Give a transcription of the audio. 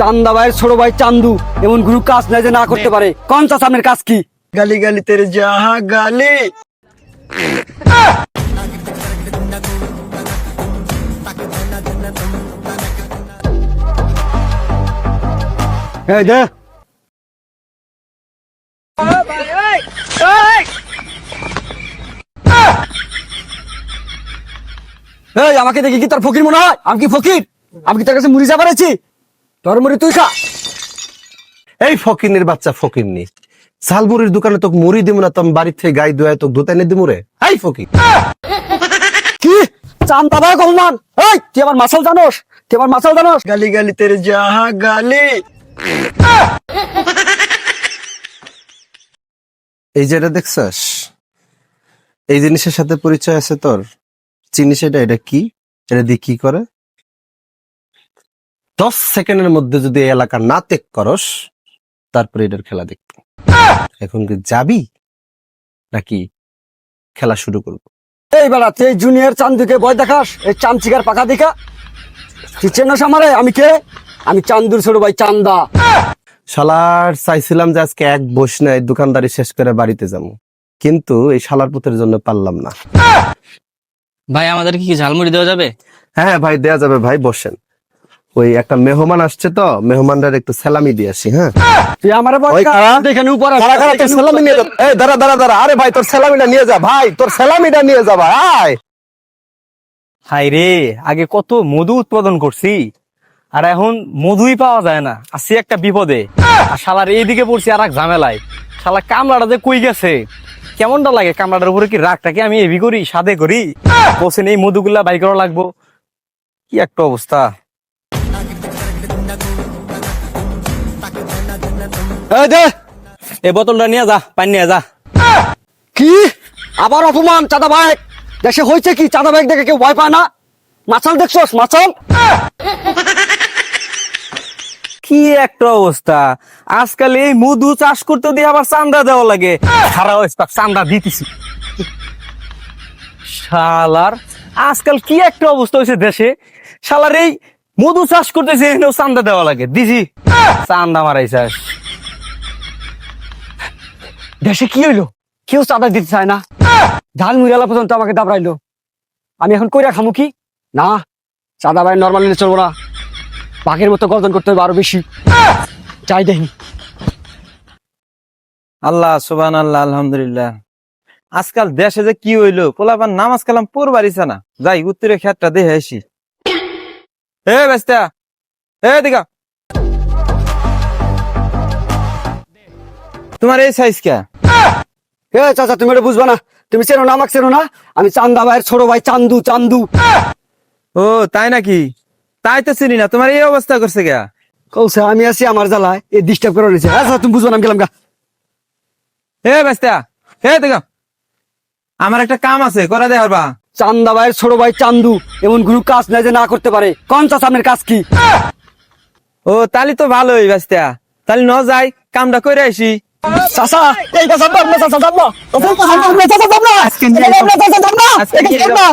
চান্দা ভাইয়ের ছোট ভাই চান্দু এমন গুরু কাজ নাই যে না করতে পারে। কোন চাষ আপনার কাজ কি? গালি গালি তেরে যাহা গালি। এই দে। এই আমাকে দেখি কি তোর ফকির মনে হয়? আমি কি ফকির? আমি কি তোর কাছে মুড়ি যা পারেছি তোর তুই খা। এই ফকিনের বাচ্চা ঝালমুড়ির দোকানে তোকে মুড়ি দিব না তুমি বাড়ির থেকে গাই দোয়া তোকে ধোতাই নিয়ে দিমুরে এই ফকির। কি? ভাই কলমান। এই তুই আমার মাসাল জানোস? তুই আমার মাসাল জানোস? গালি গালি তেরে যাহা গালি। এই যে এটা দেখছস? এই জিনিসের সাথে পরিচয় আছে তোর। চিনিস এটা? এটা কি? এটা দিয়ে কি করে? দশ সেকেন্ডের মধ্যে যদি এই এলাকা না ত্যাগ করস তারপরে এটার খেলা দেখব। এখন কি যাবি নাকি খেলা শুরু করব? এই বেড়া তুই জুনিয়র চান্দুকে ভয় দেখাস? এই চামচিকার পাকা দেখা? তুই চেনস আমারে? আমি কে? আমি চান্দুর ছোট ভাই চান্দা। শালার চাইছিলাম যে আজকে এক বস নাই দোকানদারি শেষ করে বাড়িতে যাব। কিন্তু এই শালার পুতের জন্য পারলাম না। ভাই আমাদের কি ঝালমুড়ি দেওয়া যাবে? হ্যাঁ ভাই দেওয়া যাবে। ভাই বসেন। ওই একটা মেহমান আসছে তো মেহমানটার একটু সালামি দিয়ে আসি হ্যাঁ? তুই আমারে? এখানে উপর সালামি নিয়ে। যা এই দাঁড়া দাঁড়া দাঁড়া আরে ভাই তোর সালামিটা নিয়ে যা ভাই তোর সালামিটা নিয়ে যা ভাই আয়। হাই রে আগে কত মধু উৎপাদন করছি আর এখন মধুই পাওয়া যায় না আসি একটা বিপদে। আর শালার এইদিকে পড়ছি আর এক ঝামেলায়। শালা কামলাটা যে কই গেছে? কেমনটা লাগে? কামলাটার উপরে কি রাগটাকে আমি এভি করি সাদে করি? বসে এই মধুগুলা বাই করা লাগবো। কি একটা অবস্থা। এই বোতলটা নিয়ে যা পানি নিয়ে যা। কি? আবার অপমান চাঁদা ভাই দেশে হয়েছে কি চাঁদা ভাই দেখে কেউ ভয় পায় না? মাছাল দেখছস মাছাল? কি একটা অবস্থা। আজকাল এই মধু চাষ করতে দিয়ে আবার চান্দা দেওয়া লাগে। সারা চান্দা দিতেছি। শালার আজকাল কি একটা অবস্থা হয়েছে দেশে? শালার এই মধু চাষ করতেছে এনেও চান্দা দেওয়া লাগে। দিছি। চান্দা মারাই চাষ দেশে কি হইল? কেউ চাঁদা দিতে চায় না। ঝাল মুড়ালা পর্যন্ত আমাকে দাবড়াইলো। আমি এখন কইরা খামু কি? না, চাঁদা ভাই নর্মাল নিলে চলবো না। বাঘের মতো গর্জন করতে হবে আরও বেশি। চাই দেখি। আল্লাহ সুবান আল্লাহ আলহামদুলিল্লাহ। আজকাল দেশে যে কি হইল, পোলাপান নামাজ কালাম পড়বারিছে না। যাই, উত্তরে খেতটা দেখে আসি। এ বেস্তা এ দিকা তোমার এই সাইজ কে? এ চাচা তুমি এটা বুঝবা না। তুমি চেনো না আমাকে চেনো না? আমি চান্দা ভাইয়ের ছোট ভাই চান্দু চান্দু। ও তাই নাকি? তাই তো চিনি না তোমার এই অবস্থা করছে কে কৌছে আমি আছি আমার জ্বালায় এই ডিস্টার্ব করে নিয়েছে আচ্ছা তুমি বুঝব না আমি গেলাম গা। এ বেস্তা এ দিকা আমার একটা কাম আছে করা দে হারবা। চান্দা ভাইয়ের ছোট ভাই চান্দু এমন গুরু কাজ নাই যে না করতে পারে কোন আপনার কাজ কি ও তালি তো ভালোই বাস্তা তাহলে ন যাই কামটা করে আসি চাচা এই চাচা চাচা চাচা চাচা চাচা চাচা চাচা না